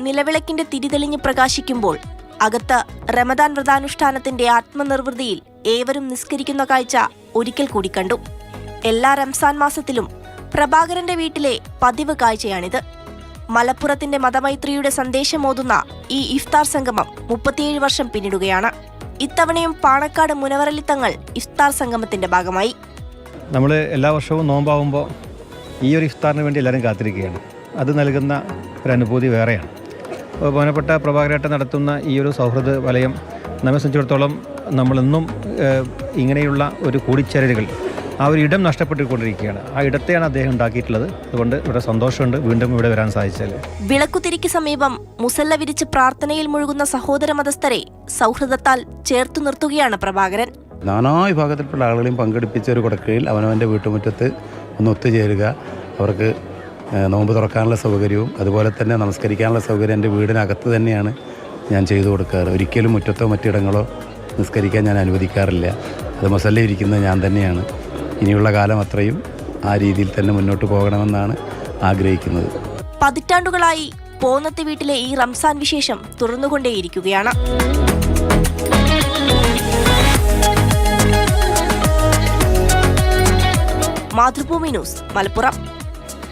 നിലവിളക്കിന്റെ തിരിതെളിഞ്ഞ് പ്രകാശിക്കുമ്പോൾ അകത്ത് റമദാൻ വ്രതാനുഷ്ഠാനത്തിന്റെ ആത്മനിർവൃതിയിൽ ഏവരും നിസ്കരിക്കുന്ന കാഴ്ച ഒരിക്കൽ കൂടി കണ്ടു. എല്ലാ റംസാൻ മാസത്തിലും പ്രഭാകരന്റെ വീട്ടിലെ പതിവ് കാഴ്ചയാണിത്. മലപ്പുറത്തിന്റെ മതമൈത്രിയുടെ സന്ദേശമോതുന്ന ഈ ഇഫ്താർ സംഗമം മുപ്പത്തിയേഴ് വർഷം പിന്നിടുകയാണ്. ഇത്തവണയും പാണക്കാട് മുനവറലിത്തങ്ങൾ ഇഫ്താർ സംഗമത്തിന്റെ ഭാഗമായി. നമ്മൾ എല്ലാ വർഷവും നോമ്പാവുമ്പോൾ ഈ ഒരു ഇഫ്താറിന് വേണ്ടി എല്ലാവരും കാത്തിരിക്കുകയാണ്. അത് നൽകുന്ന ഒരു അനുഭൂതി വേറെയാണ്. ബഹുമാനപ്പെട്ട പ്രഭാകരേട്ടൻ നടത്തുന്ന ഈ ഒരു സൗഹൃദ വലയം നമ്മെ സംബന്ധിച്ചിടത്തോളം നമ്മളിന്നും ഇങ്ങനെയുള്ള ഒരു കൂടിച്ചേരലുകൾ ആ ഒരു ഇടം നഷ്ടപ്പെട്ടുകൊണ്ടിരിക്കുകയാണ്. ആ ഇടത്തെയാണ് അദ്ദേഹം ഉണ്ടാക്കിയിട്ടുള്ളത്. അതുകൊണ്ട് ഇവിടെ സന്തോഷമുണ്ട് വീണ്ടും ഇവിടെ വരാൻ സാധിച്ചാൽ വിളക്കുതിരിക്ക് സമീപം മുസല്ല വിരിച്ച് പ്രാർത്ഥനയിൽ മുഴുകുന്ന സഹോദര മതസ്ഥരെ സൗഹൃദത്താൽ ചേർത്തു നിർത്തുകയാണ് പ്രഭാകരൻ. നാനാ വിഭാഗത്തിൽപ്പെട്ട ആളുകളെയും പങ്കെടുപ്പിച്ച ഒരു കൊടുക്കയിൽ അവനവന്റെ വീട്ടുമുറ്റത്ത് ഒന്ന് ഒത്തുചേരുക. അവർക്ക് നോമ്പ് തുറക്കാനുള്ള സൗകര്യവും അതുപോലെ തന്നെ നമസ്കരിക്കാനുള്ള സൗകര്യം എന്റെ വീടിനകത്ത് തന്നെയാണ് ഞാൻ ചെയ്തു കൊടുക്കാറ്. ഒരിക്കലും മുറ്റത്തോ മറ്റിടങ്ങളോ നിസ്കരിക്കാൻ ഞാൻ അനുവദിക്കാറില്ല. അത് മസല്ല ഇരിക്കുന്നത് ഞാൻ തന്നെയാണ്. ഇനിയുള്ള കാലം അത്രയും ആ രീതിയിൽ തന്നെ മുന്നോട്ട് പോകണമെന്നാണ് ആഗ്രഹിക്കുന്നത്. പതിറ്റാണ്ടുകളായി പോന്നത്തെ വീട്ടിലെ ഈ റംസാൻ വിശേഷം തുറന്നുകൊണ്ടേയിരിക്കുകയാണ്. മാതൃഭൂമി ന്യൂസ് മലപ്പുറം.